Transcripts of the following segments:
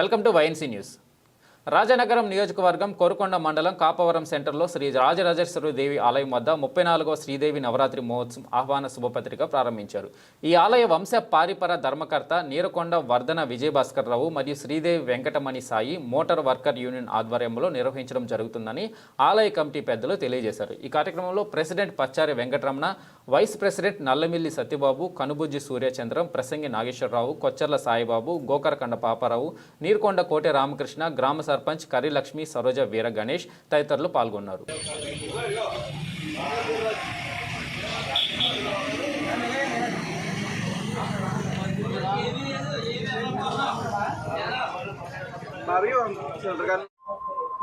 Welcome to YNC news. Rajanagaram నియోజకవర్గం కోరుకొండ మండలం కాపవరం సెంటర్లో శ్రీ రాజరాజేశ్వరి దేవి ఆలయం వద్ద ముప్పై నాలుగవ శ్రీదేవి నవరాత్రి మహోత్సవం ఆహ్వాన శుభపత్రిక ప్రారంభించారు. ఈ ఆలయ వంశ పారిపర ధర్మకర్త నీరకొండ వర్ధన విజయభాస్కర్ రావు మరియు Sridevi Venkatamani Sai motor worker union ఆధ్వర్యంలో నిర్వహించడం జరుగుతుందని ఆలయ కమిటీ పెద్దలు తెలియజేశారు. ఈ కార్యక్రమంలో president Pachari Venkataramana vice president Nallamilli Satyababu Kanubujji Suryachandram Prasangi Nageswararao Kocharla Saibaba గోకరకండ Paparao Neerukonda కోటె Ramakrishna గ్రామ సర్పంచ్ కరిలక్ష్మి సరోజ వీర గణేష్ తదితరులు పాల్గొన్నారు.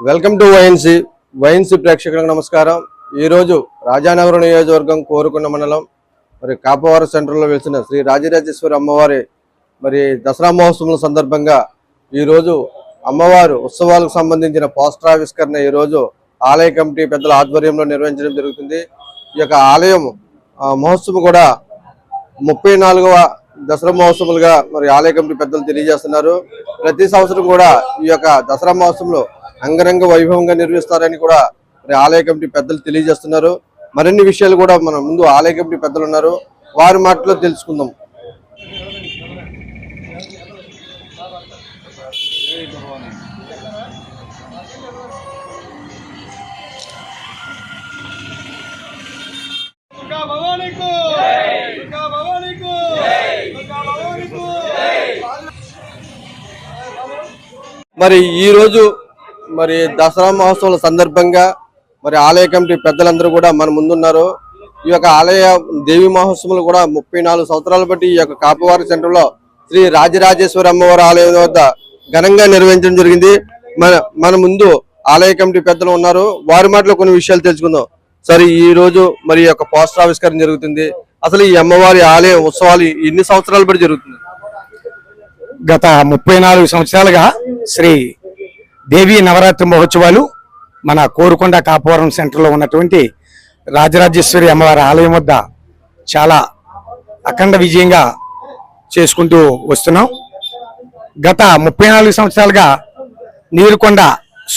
వెల్కమ్ టు వైఎన్సి వైఎన్సి ప్రేక్షకులకు నమస్కారం. ఈరోజు రాజానగరం నియోజకవర్గం కోరుకున్న మండలం మరి కాపవారం సెంటర్లో వెలిసిన శ్రీ రాజరాజేశ్వరి అమ్మవారి మరి దసరా మహోత్సవం సందర్భంగా ఈరోజు అమ్మవారు ఉత్సవాలకు సంబంధించిన పోస్టరావిష్కరణ ఈరోజు ఆలయ కమిటీ పెద్దల ఆధ్వర్యంలో నిర్వహించడం జరుగుతుంది. ఈ యొక్క ఆలయం మహోత్సవం కూడా ముప్పై నాలుగవ దసరా మహోత్సవాలుగా మరి ఆలయ కమిటీ పెద్దలు తెలియజేస్తున్నారు. ప్రతి సంవత్సరం కూడా ఈ యొక్క దసరా మహోత్సవంలో అంగరంగ వైభవంగా నిర్వహిస్తారని కూడా మరి ఆలయ కమిటీ పెద్దలు తెలియజేస్తున్నారు. మరిన్ని విషయాలు కూడా మన ముందు ఆలయ కమిటీ పెద్దలు ఉన్నారు. వారి మాటలో తెలుసుకుందాం. మరి ఈ రోజు మరి దసరా మహోత్సవాల సందర్భంగా మరి ఆలయ కమిటీ పెద్దలందరూ కూడా మన ముందున్నారు. ఈ యొక్క ఆలయ దేవి మహోత్సవాలు కూడా ముప్పై నాలుగు సంవత్సరాల బట్టి ఈ యొక్క కాపువారి సెంటర్లో శ్రీ రాజరాజేశ్వరి అమ్మవారి ఆలయం వద్ద ఘనంగా నిర్వహించడం జరిగింది. మన మన ముందు ఆలయ కమిటీ పెద్దలు ఉన్నారు. వారి మాటలో కొన్ని విషయాలు తెలుసుకుందాం. సరే ఈ రోజు మరి యొక్క పోస్టర్ ఆవిష్కరణ జరుగుతుంది. అసలు ఈ అమ్మవారి ఆలయ ఉత్సవాలు ఎన్ని సంవత్సరాల బట్టి జరుగుతుంది? గత ముప్పై నాలుగు సంవత్సరాలుగా శ్రీ దేవి నవరాత్రి మహోత్సవాలు మన కోరుకొండ కాపవరం సెంటర్లో ఉన్నటువంటి రాజరాజేశ్వరి అమ్మవారి ఆలయం వద్ద చాలా అఖండ విజయంగా చేసుకుంటూ వస్తున్నాం. గత ముప్పై నాలుగు సంవత్సరాలుగా నీరుకొండ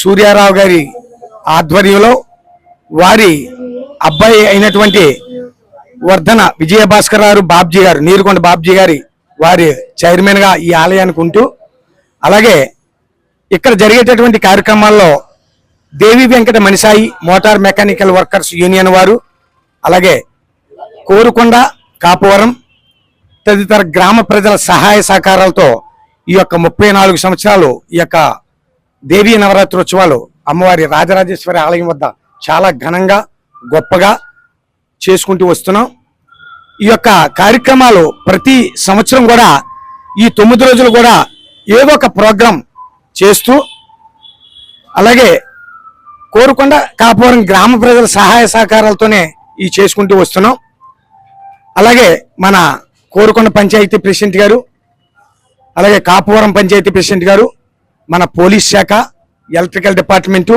సూర్యారావు గారి ఆధ్వర్యంలో వారి అబ్బాయి అయినటువంటి వర్ధన విజయభాస్కర్ గారు బాబ్జీ గారు నీరుకొండ బాబ్జీ గారి వారి చైర్మన్గా ఈ ఆలయానికి ఉంటూ అలాగే ఇక్కడ జరిగేటటువంటి కార్యక్రమాల్లో Devi Venkata Manisai motor mechanical workers union వారు అలాగే కోరుకొండ కాపువరం తదితర గ్రామ ప్రజల సహాయ సహకారాలతో ఈ యొక్క ముప్పై నాలుగు సంవత్సరాలు ఈ యొక్క దేవీ నవరాత్రోత్సవాలు అమ్మవారి రాజరాజేశ్వరి ఆలయం వద్ద చాలా ఘనంగా గొప్పగా చేసుకుంటూ వస్తున్నాం. ఈ యొక్క కార్యక్రమాలు ప్రతి సంవత్సరం కూడా ఈ తొమ్మిది రోజులు కూడా ఏదో ఒక ప్రోగ్రాం చేస్తూ అలాగే కోరుకొండ కాపురం గ్రామ ప్రజల సహాయ సహకారాలతోనే ఈ చేసుకుంటూ వస్తున్నాం. అలాగే మన కోరుకొండ పంచాయతీ ప్రెసిడెంట్ గారు అలాగే కాపువరం పంచాయతీ ప్రెసిడెంట్ గారు మన పోలీస్ శాఖ ఎలక్ట్రికల్ డిపార్ట్మెంటు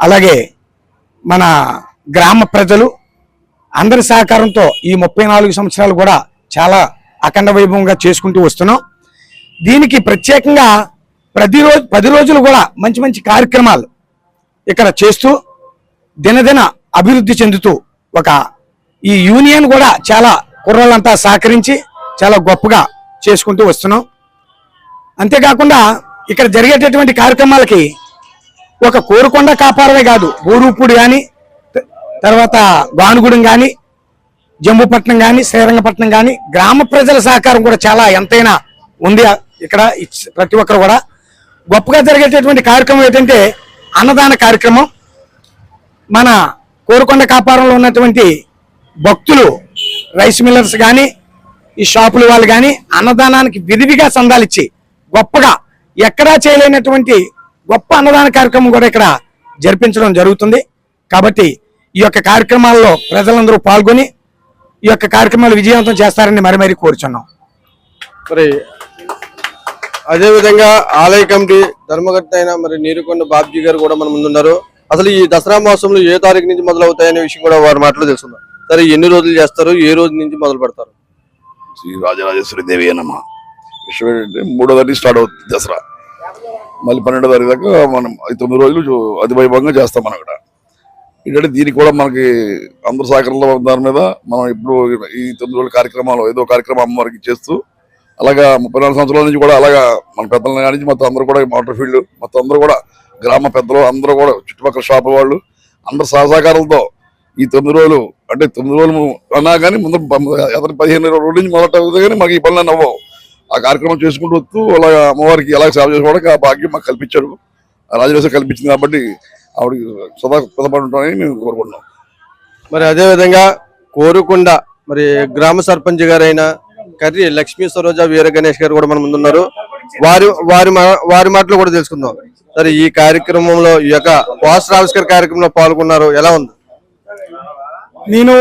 అలాగే మన గ్రామ ప్రజలు అందరి సహకారంతో ఈ ముప్పై నాలుగు సంవత్సరాలు కూడా చాలా అఖండ వైభవంగా చేసుకుంటూ వస్తున్నాం. దీనికి ప్రత్యేకంగా ప్రతి రోజు పది రోజులు కూడా మంచి మంచి కార్యక్రమాలు ఇక్కడ చేస్తూ దినదిన అభివృద్ధి చెందుతూ ఒక ఈ యూనియన్ కూడా చాలా కుర్రలంతా సహకరించి చాలా గొప్పగా చేసుకుంటూ వస్తున్నాం. అంతేకాకుండా ఇక్కడ జరిగేటటువంటి కార్యక్రమాలకి ఒక కోరుకొండ కాపారమే కాదు బూరుపూడి కానీ తర్వాత గానుగూడెం కానీ జంబుపట్నం కానీ శ్రీరంగపట్నం కానీ గ్రామ ప్రజల సహకారం కూడా చాలా ఎంతైనా ఉంది ఇక్కడ ప్రతి ఒక్కరు కూడా. గొప్పగా జరిగేటటువంటి కార్యక్రమం ఏంటంటే అన్నదాన కార్యక్రమం మన కోరుకొండ కాపారంలో ఉన్నటువంటి భక్తులు రైస్ మిల్లర్స్ కానీ ఈ షాపుల వాళ్ళు కానీ అన్నదానానికి విరివిగా సందాలిచ్చి గొప్పగా ఎక్కడా చేయలేనటువంటి గొప్ప అన్నదాన కార్యక్రమం కూడా ఇక్కడ జరిపించడం జరుగుతుంది. కాబట్టి ఈ యొక్క కార్యక్రమాల్లో ప్రజలందరూ పాల్గొని ఈ యొక్క కార్యక్రమాలు విజయవంతం చేస్తారని మరి మరి కోరుచున్నాం. మరి అదే విధంగా ఆలయ కమిటీ ధర్మకర్త అయిన మరి నీరుకొండ బాబ్జీ గారు కూడా మన ముందున్నారు. అసలు ఈ దసరా మహోత్సవంలో ఏ తారీఖు నుంచి మొదలవుతాయనే విషయం కూడా వారి మాటలు తెలుసుకుందాం. సరే ఎన్ని రోజులు చేస్తారు? ఏ రోజు నుంచి మొదలు పెడతారు? శ్రీ రాజరాజేశ్వరి దేవి నమ విశ్వ మూడో తారీఖు స్టార్ట్ అవుతుంది దసరా. మళ్ళీ పన్నెండో తారీఖు దాకా మనం తొమ్మిది రోజులు చూ- అతివైభవంగా చేస్తాం మనం ఇక్కడ ఏంటంటే దీనికి కూడా మనకి అందరు సహకారంలో దాని మీద మనం ఇప్పుడు ఈ తొమ్మిది రోజుల కార్యక్రమాలు ఏదో కార్యక్రమం అమ్మవారికి చేస్తూ అలాగా ముప్పై నాలుగు సంవత్సరాల నుంచి కూడా అలాగా మన పెద్దల నుంచి మొత్తం అందరూ కూడా మోటార్ ఫీల్డ్ మొత్తం అందరూ కూడా గ్రామ పెద్దలు అందరూ కూడా చుట్టుపక్కల షాపుల వాళ్ళు అందరు సహసహకారాలతో ఈ తొమ్మిది రోజులు అంటే తొమ్మిది రోజులు అన్నా కానీ ముందు అతని పదిహేను రోజుల నుంచి మొదట అవుతుంది కానీ మాకు ఈ పనులు అవ్వవు. ఆ కార్యక్రమం చేసుకుంటూ వస్తూ అలాగా అమ్మవారికి ఎలా సేవ చేసుకోవడానికి ఆ భాగ్యం మాకు కల్పించారు. ఆ కల్పించింది కాబట్టి ఆవిడకి సదా పదపడి ఉంటామని మేము కోరుకుంటున్నాం. మరి అదే విధంగా కోరుకొండ మరి గ్రామ సర్పంచ్ గారైనా కర్రి లక్ష్మీ సరోజ వీర గణేష్ గారు కూడా మన ముందున్నారు. వారి వారి మా- వారి మాటలు కూడా తెలుసుకుందాం. సరే ఈ కార్యక్రమంలో ఈ యొక్క పోస్టర్ ఆవిష్కర్ కార్యక్రమంలో పాల్గొన్నారు. ఎలా ఉంది? నేను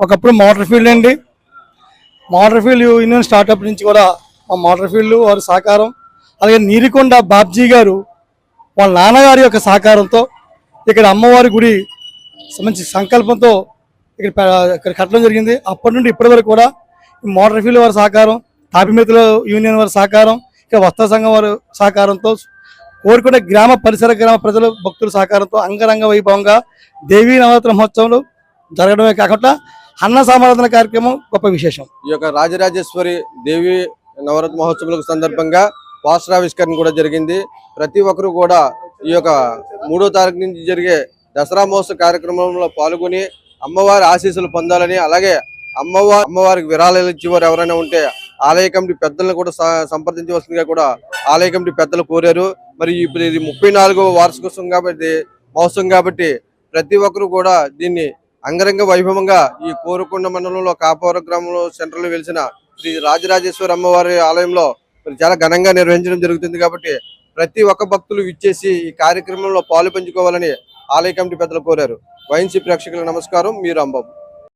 ఒకప్పుడు మోటార్ ఫీల్డ్ అండి. మోటార్ ఫీల్డ్ యూనియన్ స్టార్టప్ నుంచి కూడా మా మోటార్ ఫీల్డ్ వారి సహకారం అలాగే నీరికొండ బాబ్జీ గారు వాళ్ళ నాన్నగారి యొక్క సహకారంతో ఇక్కడ అమ్మవారి గుడి మంచి సంకల్పంతో ఇక్కడ ఇక్కడ కట్టడం జరిగింది. అప్పటి నుండి ఇప్పటి వరకు కూడా మోటార్ ఫీల్ వారి సహకారం తాపిమితుల యూనియన్ వారి సహకారం ఇక వస్త్ర సంఘం వారి సహకారంతో కోరుకున్న గ్రామ పరిసర గ్రామ ప్రజల భక్తుల సహకారంతో అంగరంగ వైభవంగా దేవీ నవరాత్రి మహోత్సవంలో జరగడమే కాకుండా అన్న సమారాధన కార్యక్రమం గొప్ప విశేషం. ఈ యొక్క రాజరాజేశ్వరి దేవి నవరత్న మహోత్సవాలకు సందర్భంగా పోస్టర్ కూడా జరిగింది. ప్రతి ఒక్కరు కూడా ఈ యొక్క మూడో తారీఖు నుంచి జరిగే దసరా మహోత్సవ కార్యక్రమంలో పాల్గొని అమ్మవారి ఆశీస్సులు పొందాలని అలాగే అమ్మవారి అమ్మవారికి విరాళాలు ఇచ్చేవారు ఎవరైనా ఉంటే ఆలయ కమిటీ పెద్దలను కూడా సంప్రదించవలసిందిగా కూడా ఆలయ కమిటీ పెద్దలు కోరారు. మరి ఇప్పుడు ఇది ముప్పై నాలుగవ వార్షికోత్సవం కాబట్టి మహోత్సవం కాబట్టి ప్రతి ఒక్కరు కూడా దీన్ని అంగరంగ వైభవంగా ఈ కోరుకొండ మండలంలో కాపవర గ్రామంలో సెంటర్లో వెలిసిన శ్రీ రాజరాజేశ్వరి అమ్మవారి ఆలయంలో మరి చాలా ఘనంగా నిర్వహించడం జరుగుతుంది కాబట్టి ప్రతి ఒక్క భక్తులు విచ్చేసి ఈ కార్యక్రమంలో పాలు పంచుకోవాలని ఆలయ కమిటీ పెద్దలు కోరారు. వైఎన్సీ ప్రేక్షకులకు నమస్కారం. మీరు అంబాబు.